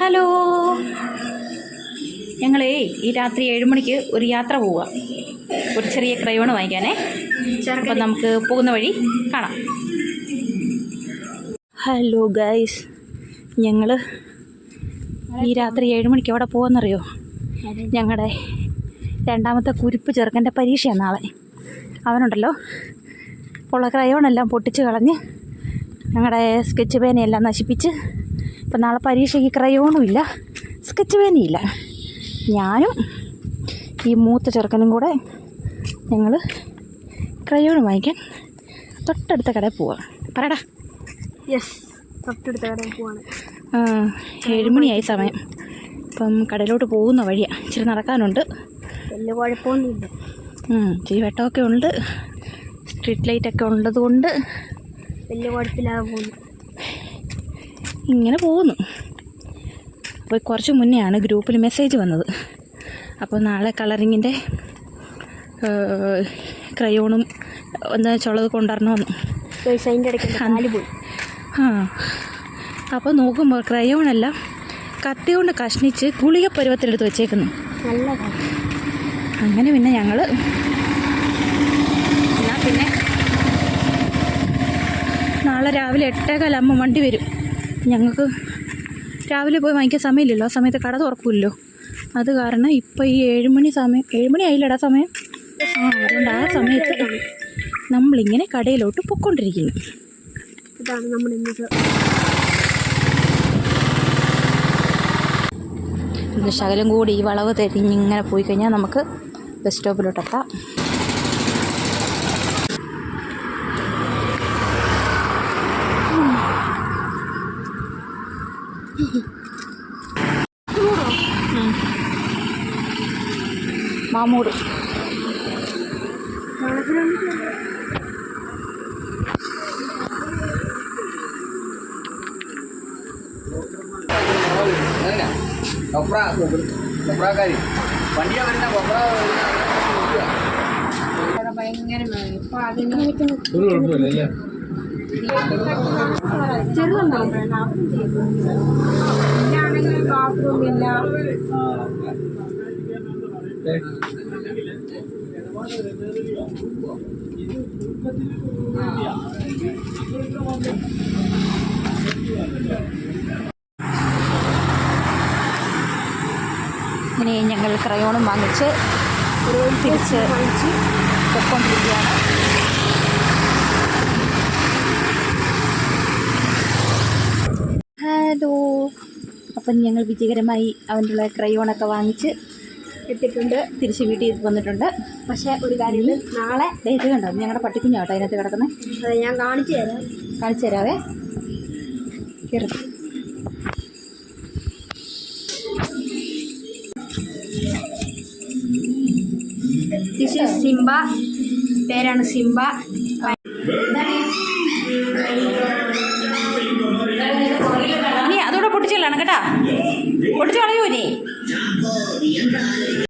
Hello. ഞങ്ങളേ ഈ രാത്രി ഏഴ് മണിക്ക് ഒരു യാത്ര പോവുക. ഒരു ചെറിയ ക്രയോണ് വാങ്ങിക്കാനേ. അപ്പം നമുക്ക് പോകുന്ന വഴി കാണാം. ഹലോ ഗൈസ് ഞങ്ങൾ ഈ രാത്രി ഏഴ് മണിക്ക് എവിടെ പോകുമെന്നറിയോ ഞങ്ങളുടെ രണ്ടാമത്തെ കുരിപ്പ് ചെറുക്കന്റെ പരീക്ഷയാണ് നാളെ. അവനുണ്ടല്ലോ. ഉള്ള ക്രയോണെല്ലാം പൊട്ടിച്ച് കളഞ്ഞ് ഞങ്ങളുടെ സ്കെച്ച് പേനയെല്ലാം നശിപ്പിച്ച് ഇപ്പം നാളെ പരീക്ഷയ്ക്ക് ക്രയോണും ഇല്ല സ്കെച്ച് പേനയില്ല. ഞാനും ഈ മൂത്ത ചെറുക്കനും കൂടെ ഞങ്ങൾ ക്രയോൺ വാങ്ങിക്കാൻ തൊട്ടടുത്ത കടയിൽ പോവാം. പറയടാ. യെസ് തൊട്ടടുത്ത കടയിൽ പോവാണ്. ഏഴുമണിയായി മണിയായി സമയം. ഇപ്പം കടയിലോട്ട് പോകുന്ന വഴിയാണ് ഇച്ചിരി നടക്കാനുണ്ട്. വലിയ കുഴപ്പമൊന്നുമില്ല. ഇച്ചിരി വെട്ടമൊക്കെ ഉണ്ട്. സ്ട്രീറ്റ് ലൈറ്റൊക്കെ ഉള്ളത് കൊണ്ട് വലിയ കുഴപ്പമില്ലാതെ പോകുന്നു ഇങ്ങനെ പോകുന്നു. അപ്പോൾ കുറച്ച് മുന്നെയാണ് ഗ്രൂപ്പിൽ മെസ്സേജ് വന്നത്. അപ്പോൾ നാളെ കളറിങ്ങിന്റെ ക്രയോണും ഒന്ന് ചുളത് കൊണ്ടുവരണമെന്ന്. ആ. അപ്പോൾ നോക്കുമ്പോൾ ക്രയോണെല്ലാം കത്തി കൊണ്ട് കഷ്ണിച്ച് ഗുളിക പരുവത്തിലെടുത്ത് വെച്ചേക്കുന്നു. നല്ല അങ്ങനെ പിന്നെ ഞങ്ങൾ എന്നാൽ പിന്നെ നാളെ രാവിലെ എട്ടേകാലാകുമ്പോൾ വണ്ടി വരും. ഞങ്ങൾക്ക് രാവിലെ പോയി വാങ്ങിക്കാൻ സമയമില്ലല്ലോ. ആ സമയത്ത് കട തുറക്കില്ലല്ലോ അത് കാരണം ഇപ്പോൾ ഈ ഏഴുമണി സമയം ഏഴുമണി ആയില്ലടാ സമയം? ആ അതുകൊണ്ട് ആ സമയത്ത് നമ്മളിങ്ങനെ കടയിലോട്ട് പൊയ്ക്കൊണ്ടിരിക്കുന്നു. ഇതാണ് നമ്മൾ ഇന്നത്തെ ശകലം കൂടി ഈ വളവ് തിരിഞ്ഞിങ്ങനെ പോയി കഴിഞ്ഞാൽ നമുക്ക് ബസ് സ്റ്റോപ്പിലോട്ടെത്താം. മാമൂട് കൊപ്ര കൊപ്രക്കാരി. വണ്ടിയാ വരുന്ന കൊപ്ര ഇങ്ങനെ ഞങ്ങൾ ക്രയോണും വാങ്ങിച്ച് തിരിച്ച് പൊയ്ക്കൊണ്ടിരിക്കുകയാണ്. ഹലോ അപ്പം ഞങ്ങൾ വിജയകരമായി അവന്റെ ക്രയോണൊക്കെ വാങ്ങിച്ച് എത്തിയിട്ടുണ്ട്. തിരിച്ച് വീട്ടിൽ വന്നിട്ടുണ്ട്. പക്ഷേ ഒരു കാര്യം നാളെ ഡേറ്റ് കണ്ടോ? ഞങ്ങളുടെ പട്ടിക്കുഞ്ഞാട്ടോ അതിനകത്ത് കിടക്കുന്നത് അത് ഞാൻ കാണിച്ചു തരാം. കാണിച്ചു തരാവേ. കയറി സിംബ പേരാണ് സിംബ.